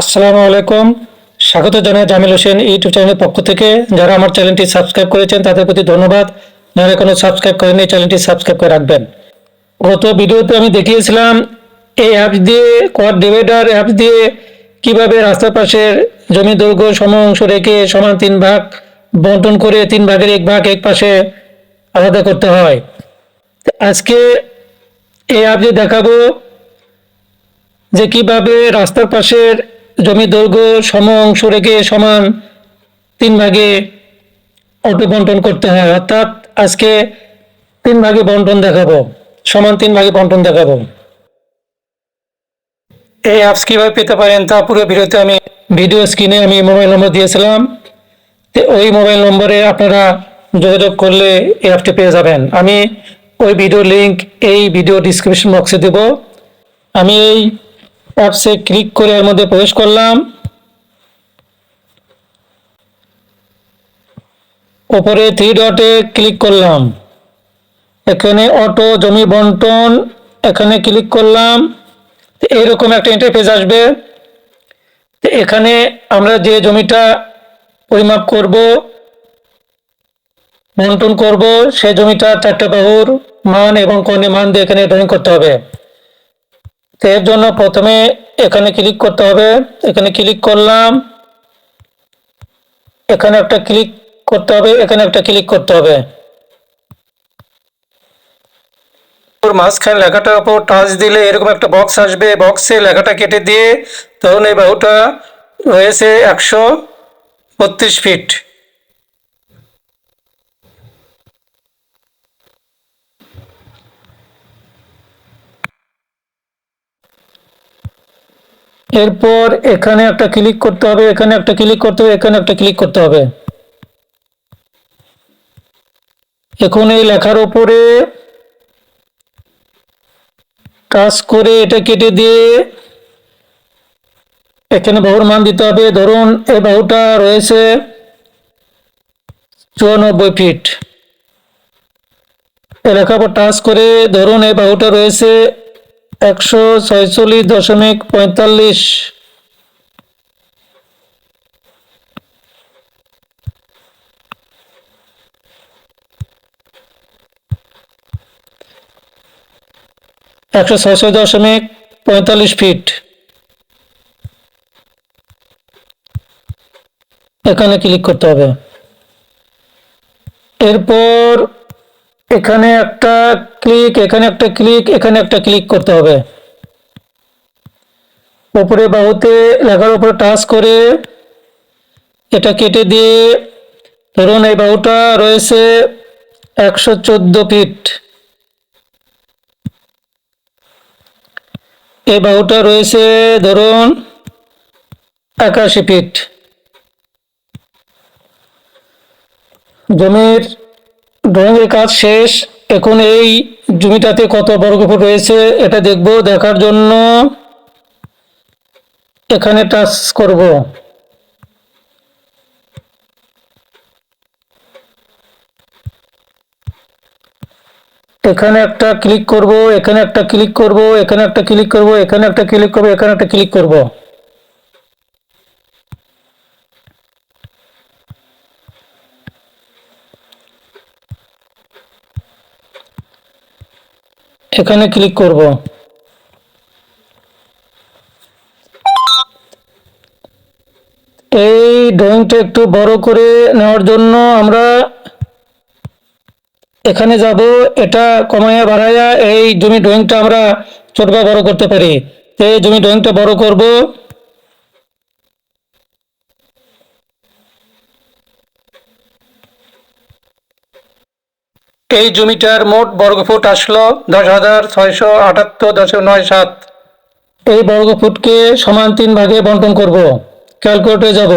আসসালামু আলাইকুম। স্বাগত জানাই জামিল হোসেন ইউটিউব চ্যানেলের পক্ষ থেকে। যারা আমার চ্যানেলটি সাবস্ক্রাইব করেছেন, তাদের প্রতি ধন্যবাদ। যারা এখনও সাবস্ক্রাইব করেনি চ্যানেলটি সাবস্ক্রাইব করে রাখবেন। গত ভিডিওতে আমি দেখিয়েছিলাম, এই অ্যাপস দিয়ে কোয়াড ডিভাইডার অ্যাপস দিয়ে কীভাবে রাস্তার পাশের জমি দৈর্ঘ্য সম অংশ রেখে সমান তিন ভাগ বন্টন করে তিন ভাগের এক ভাগ এক পাশে আলাদা করতে হয়। আজকে এই অ্যাপ দিয়ে দেখাবো যে কীভাবে রাস্তার পাশের জমি দৈর্ঘ্য সম অংশ রেখে সমান তিন ভাগে অটো বন্টন করতে হয়। অর্থাৎ আজকে তিন ভাগে বন্টন দেখাবো, সমান তিন ভাগে বন্টন দেখাবো। এই অ্যাপস কীভাবে পেতে পারেন তা পুরো ভিডিওতে আমি ভিডিও স্ক্রিনে আমি মোবাইল নম্বর দিয়েছিলাম। ওই মোবাইল নম্বরে আপনারা যোগাযোগ করলে এই অ্যাপটি পেয়ে যাবেন। আমি ওই ভিডিও লিংক এই ভিডিও ডিসক্রিপশন বক্সে দেব। আমি এই অ্যাপসে ক্লিক করে এর মধ্যে প্রবেশ করলাম। ওপরে থ্রি ডটে ক্লিক করলাম। এখানে অটো জমি, বন্টন, এখানে ক্লিক করলাম। এইরকম একটা ইন্টারফেস আসবে। এখানে আমরা যে জমিটা পরিমাপ করব, বন্টন করব সেই জমিটা চারটে বাহুর মান এবং কর্ণের মান দিয়ে এখানে ড্রয়িং করতে হবে। এর জন্য প্রথমে এখানে ক্লিক করতে হবে। এখানে ক্লিক করলাম। এখানে একটা ক্লিক করতে হবে, এখানে একটা ক্লিক করতে হবে। ওর মাঝখানে লেখাটার উপর টাচ দিলে এরকম একটা বক্স আসবে। বক্সে লেখাটা কেটে দিয়ে তখন এই বাহুটা রয়েছে একশো বত্রিশ ফিট এরপর এখানে একটা ক্লিক করতে হবে, এখানে একটা ক্লিক করতে হবে, এখানে একটা ক্লিক করতে হবে। এখন এই লেখার উপরে টাচ করে এটা কেটে দিয়ে এখানে বাহুর মান দিতে হবে। ধরুন এই বাহুটা রয়েছে চুরানব্বই ফিট লেখার উপর টাচ করে ধরুন এই বাহুটা রয়েছে একশো ছয়চল্লিশ দশমিক পঁয়তাল্লিশ। একশো ছয়শো দশমিক পঁয়তাল্লিশ ফিট এখানে ক্লিক করতে হবে। এরপর এখানে একটা ক্লিক এখানে একটা ক্লিক এখানে একটা ক্লিক করতে হবে। উপরে বাহুতে লেখার উপরে টাচ করে এটা কেটে দিয়ে ধরুন এই বাহুটা রয়েছে একশো চোদ্দ ফিট এই বাহুটা রয়েছে ধরুন একাশি ফিট জমির ড্রয়িংয়ের কাজ শেষ। এখন এই জমিটাতে কত বর্গফুট রয়েছে এটা দেখব, দেখার জন্য এখানে টাচ করব। এখানে একটা ক্লিক করব, এখানে একটা ক্লিক করব, এখানে একটা ক্লিক করব, এখানে একটা ক্লিক করব, এখানে একটা ক্লিক করব। এখানে ক্লিক করব। এই ড্রয়িংটা একটু বড় করে নেওয়ার জন্য আমরা এখানে যাব। এটা কমাইয়া বাড়াইয়া এই জমি ড্রয়িংটা আমরা ছোট বা বড় করতে পারি। এই জমি ড্রয়িংটা বড় করব। এই জমিটার মোট বর্গফুট আসলো দশ হাজার ছয়শো আটাত্তর দশমিক নয় সাত। এই বর্গফুটকে সমান তিন ভাগে বন্টন করব। ক্যালকুলেটরে যাব।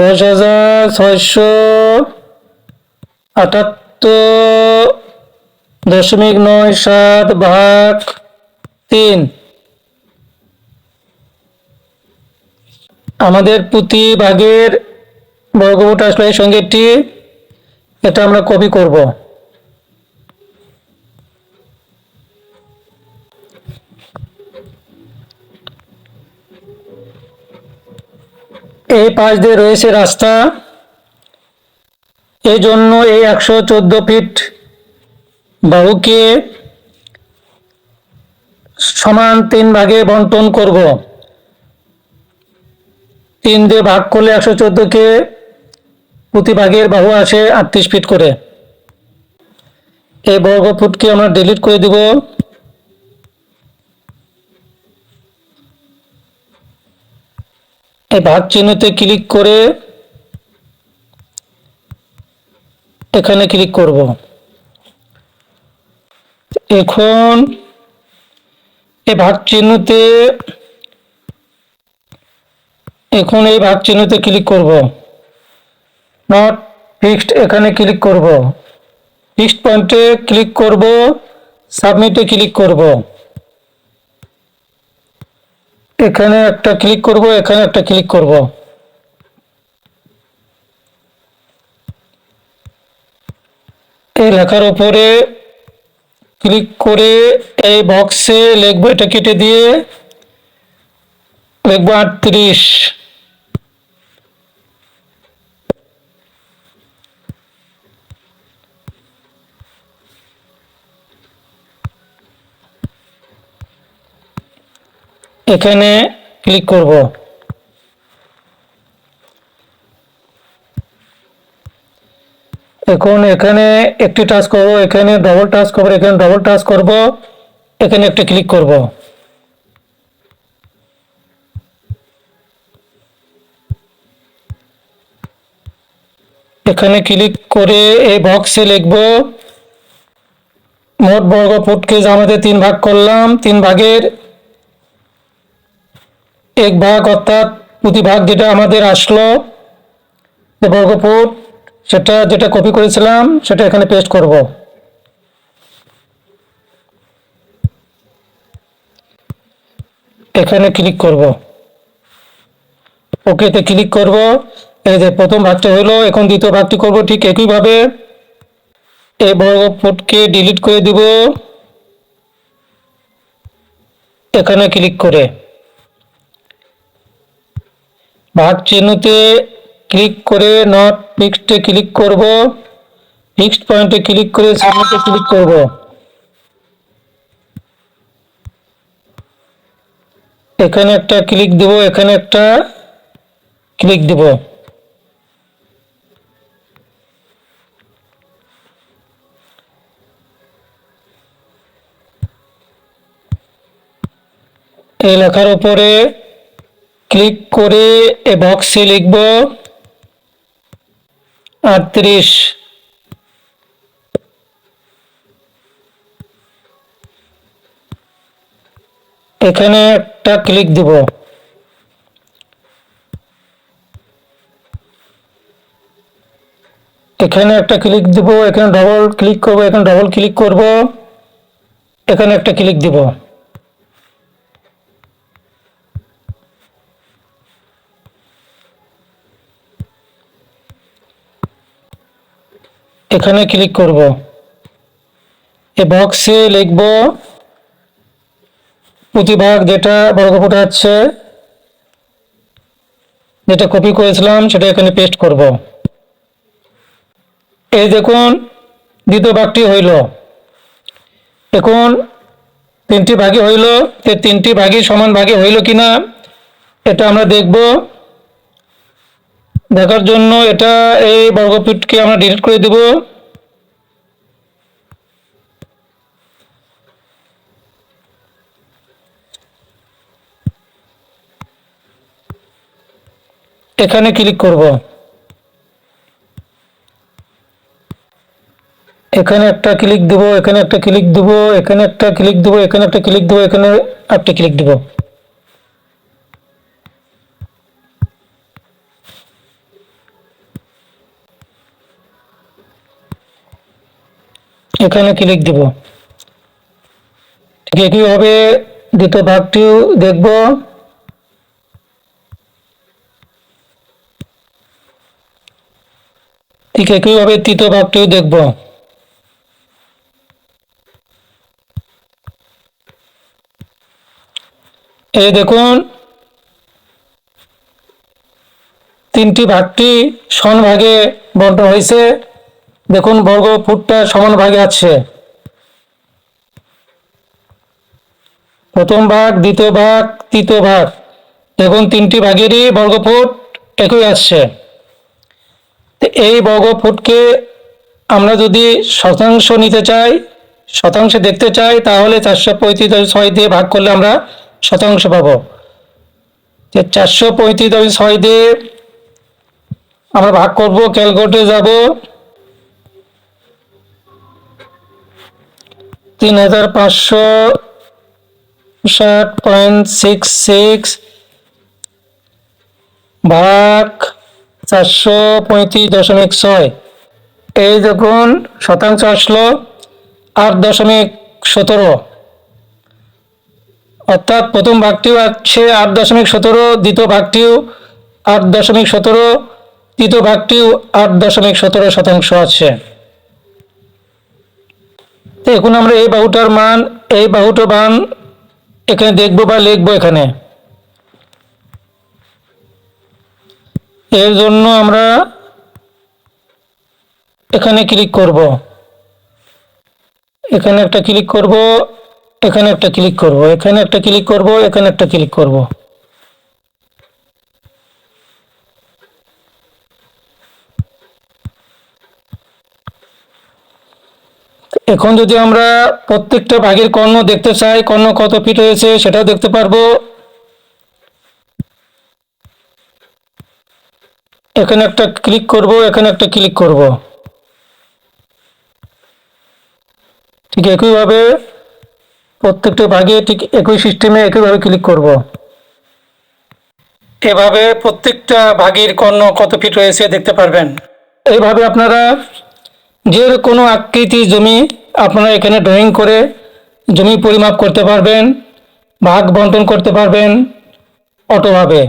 দশ হাজার ছয়শো আটাত্তর দশমিক নয় সাত ভাগ তিন। আমাদের প্রতি ভাগের বর্গফুট আসলো এই সংখ্যাটি এটা আমরা কপি করব। এই পাশ দিয়ে রয়েছে রাস্তা। এই জন্য এই একশো চোদ্দ ফিট বাহুকে সমান তিন ভাগে বন্টন করব। তিন দিয়ে ভাগ করলে একশো চোদ্দকে প্রতি ভাগের বাহু আসে আটত্রিশ ফিট করে। এই বর্গ ফুটকে আমরা ডিলিট করে দিব। এই ভাগ চিহ্নতে ক্লিক করে এখানে ক্লিক করব। এখন এই ভাগ চিহ্নতে, এখন এই ভাগ চিহ্নতে ক্লিক করব। নট ফিক্সড এখানে ক্লিক করব। ফিক্সড পয়েন্টে ক্লিক করব সাবমিটে ক্লিক করব। এখানে একটা ক্লিক করব, এখানে একটা ক্লিক করব। এই লেখার উপরে ক্লিক করে এই বক্সে লিখব, এটা কেটে দিয়ে লিখব আটত্রিশ। এখানে ক্লিক করব। এখন এখানে একটি টাচ করব, এখানে ডবল টাচ করব, এখানে ডবল টাচ করব, এখানে একটা ক্লিক করব। এখানে ক্লিক করে এই বক্সে লিখব, মোট বর্গ ফুটকে যে আমাদের তিন ভাগ করলাম, তিন ভাগের এক ভাগ, অর্থাৎ প্রতি ভাগ যেটা আমাদের আসলো, যে বর্গ ফুট সেটা যেটা কপি করেছিলাম, সেটা এখানে পেস্ট করব। এখানে ক্লিক করব। ওকেতে ক্লিক করব। এই যে প্রথম ভাগটা হলো এখন দ্বিতীয় ভাগটি করব ঠিক একইভাবে। এই বর্গ ফুটকে ডিলিট করে দিব। এখানে ক্লিক করে। ভাগ চিহ্নতে ক্লিক করে নট ফিক্সডে ক্লিক করব। ফিক্সড পয়েন্টে ক্লিক করে সাবমিটে ক্লিক করব। এখানে একটা ক্লিক দেব, এখানে একটা ক্লিক দেব। এই লেখার উপরে ক্লিক করে এ বক্সে লিখব আটত্রিশ। এখানে একটা ক্লিক দিব। এখানে একটা ক্লিক দিব, এখানে ডবল ক্লিক করব, এখানে ডবল ক্লিক করব, এখানে একটা ক্লিক দিব। এখানে ক্লিক করব। এ বক্সে লিখব, প্রতিভাগ যেটা বর্গফুট আছে, যেটা কপি করেছিলাম সেটা এখানে পেস্ট করব। এই দেখুন, দ্বিতীয় ভাগটি হইল। এখন তিনটি ভাগে হইল তিনটি ভাগই সমান ভাগে হইল কিনা, এটা আমরা দেখব। দেখার জন্য এটা এই বর্গফিটকে আমরা ডিলিট করে দেব। এখানে ক্লিক করব। এখানে একটা ক্লিক দেব, এখানে একটা ক্লিক দেব, এখানে একটা ক্লিক দেব, এখানে একটা ক্লিক দেব, এখানে একটা ক্লিক দেব। এখানে ক্লিক দিব। ঠিক একইভাবে দ্বিতীয় ভাগটিও দেখব। ঠিক একইভাবে তৃতীয় ভাগটিও দেখব। এই দেখুন, তিনটি ভাগটি সমান ভাগে বন্টন হয়েছে। দেখুন, বর্গ ফুটটা সমান ভাগে আছে। প্রথম ভাগ, দ্বিতীয় ভাগ, তৃতীয় ভাগ। দেখুন, তিনটি ভাগেরই বর্গফুট একই আসছে। এই বর্গফুটকে আমরা যদি শতাংশ নিতে চাই, শতাংশ দেখতে চাই, তাহলে চারশো পঁয়ত্রিশ ছয় দিয়ে ভাগ করলে আমরা শতাংশ পাবো। যে চারশো পঁয়ত্রিশ ছয় দিয়ে আমরা ভাগ করব, ক্যালকুলেটরে যাব। তিন হাজার পাঁচশো ষাট পয়েন্ট সিক্স সিক্স ভাগ চারশো পঁয়ত্রিশ দশমিক ছয়। এই দেখুন, শতাংশ আসলো আট দশমিক সতেরো। অর্থাৎ প্রথম ভাগটিও আছে আট দশমিক সতেরো, দ্বিতীয় ভাগটিও আট দশমিক সতেরো, তৃতীয় ভাগটিও আট দশমিক সতেরো শতাংশ আছে। এখন আমরা এই বাহুটার মান, এই বাহুটার মান এখানে দেখব বা লিখব এখানে। এর জন্য আমরা এখানে ক্লিক করব। এখানে একটা ক্লিক করব, এখানে একটা ক্লিক করব, এখানে একটা ক্লিক করব, এখানে একটা ক্লিক করব। এখন যদি আমরা প্রত্যেকটা ভাগের কর্ণ দেখতে চাই, কর্ণ কত ফিট হয়েছে সেটাও দেখতে পারব। এখানে একটা ক্লিক করব, এখানে একটা ক্লিক করব। ঠিক একইভাবে প্রত্যেকটা ভাগে ঠিক একই সিস্টেমে একইভাবে ক্লিক করব। এভাবে প্রত্যেকটা ভাগের কর্ণ কত ফিট রয়েছে দেখতে পারবেন। এইভাবে আপনারা যে কোনো আকৃতি জমি আপনারা এখানে ড্রয়িং করে জমি পরিমাপ করতে পারবেন, ভাগ বন্টন করতে পারবেন অটোভাবে,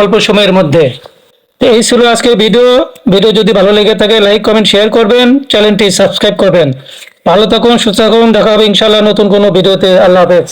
অল্প সময়ের মধ্যে। তো এই ছিল আজকের ভিডিও। ভিডিও যদি ভালো লেগে থাকে লাইক কমেন্ট শেয়ার করবেন চ্যানেলটি সাবস্ক্রাইব করবেন। ভালো থাকুন, সুস্থ থাকুন, দেখা হবে ইনশাল্লাহ নতুন কোনো ভিডিওতে। আল্লাহ হাফেজ।